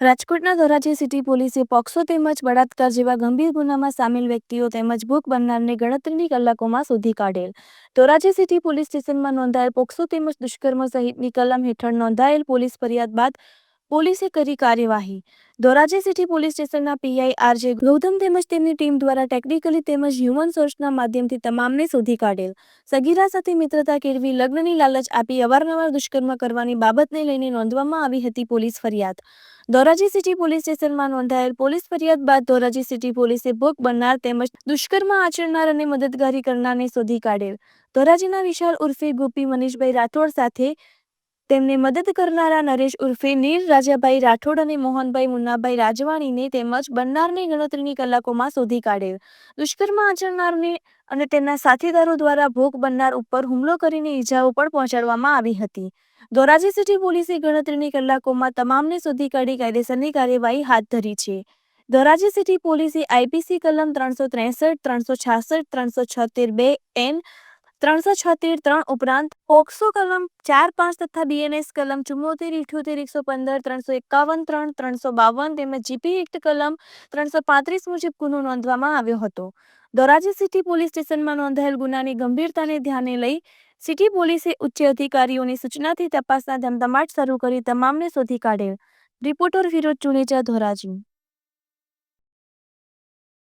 રાજકોટના ધોરાજી સિટી પોલીસે પોક્સો તેમજ બળાત્કાર જેવા ગંભીર ગુનામાં સામેલ વ્યક્તિઓ તેમજ ભૂખ બનનારને ગણતરીની કલાકોમાં શોધી કાઢેલ. ધોરાજી સિટી પોલીસ સ્ટેશનમાં નોંધાયેલ પોક્સો તેમજ દુષ્કર્મ સહિતની કલમ હેઠળ નોંધાયેલ પોલીસ ફરિયાદ બાદ પોલીસે કરી કાર્યવાહી. ધોરાજી સિટી પોલીસ સ્ટેશનના પીઆઈ આરજે ગૌતમ તેમજ તેમની ટીમ દ્વારા ટેકનિકલી તેમજ હ્યુમન સોર્સના માધ્યમથી તમામને શોધી કાઢેલ. સગીરા સાથે મિત્રતા કેળવી લગ્નની લાલચ આપી અવારનવાર દુષ્કર્મ કરવાની બાબતને લઈને નોંધવામાં આવી હતી પોલીસ ફરિયાદ. ધોરાજી સિટી પોલીસ સ્ટેશનમાં નોંધાયેલ પોલીસ ફરિયાદ બાદ ધોરાજી સિટી પોલીસે ભોગ બનનાર તેમજ દુષ્કર્મ આચરનાર અને મદદગારી કરનારને શોધી કાઢેલ. ધોરાજીના વિશાલ ઉર્ફે ગોપી મનીષભાઈ રાઠોડ સાથે તેમને મદદ કરનારા નરેશ ઉર્ફે નીર રાજાભાઈ રાઠોડ અને મોહનભાઈ મુન્નાભાઈ રાજવાણીને તેમજ બનનારની ગણતરીની કલાકોમાં શોધી કાઢેલ દુષ્કર્મ આચરનારને અને તેમના સાથીદારો દ્વારા ભોગ બનનાર ઉપર હુમલો કરીને ઈજાઓ પણ પહોંચાડવામાં આવી હતી. ધોરાજી સિટી પોલીસે ગણતરીની કલાકોમાં તમામને શોધી કાઢી કાયદેસરની કાર્યવાહી હાથ ધરી છે. ધોરાજી સિટી પોલીસે આઈપીસી કલમ ત્રણસો ત્રેસઠ, ત્રણસો છાસઠ, ત્રણસો છોતેર બે, એન ત્રણસો છોતેર ત્રણ ઉપરાંત ઓક્સો કલમ ચાર પાંચ તથા બીએનએસ કલમ ચુમ્મોતેર, ઇઠ્યોતેર, એકસો પંદર, ત્રણસો એકાવન, ત્રણ, ત્રણસો બાવન તેમજ જીપી એક્ટ કલમ ત્રણસો પાંત્રીસ મુજબ ગુનો નોંધવામાં આવ્યો હતો. ધોરાજી સિટી પોલીસ સ્ટેશનમાં નોંધાયેલ ગુનાની ગંભીરતાને ધ્યાને લઈ સિટી પોલીસે ઉચ્ચ અધિકારીઓની સૂચનાથી તપાસના ધમધમાટ શરૂ કરી તમામને શોધી કાઢેલ. રિપોર્ટર વિરોધ ચુનેજા ધોરાજી.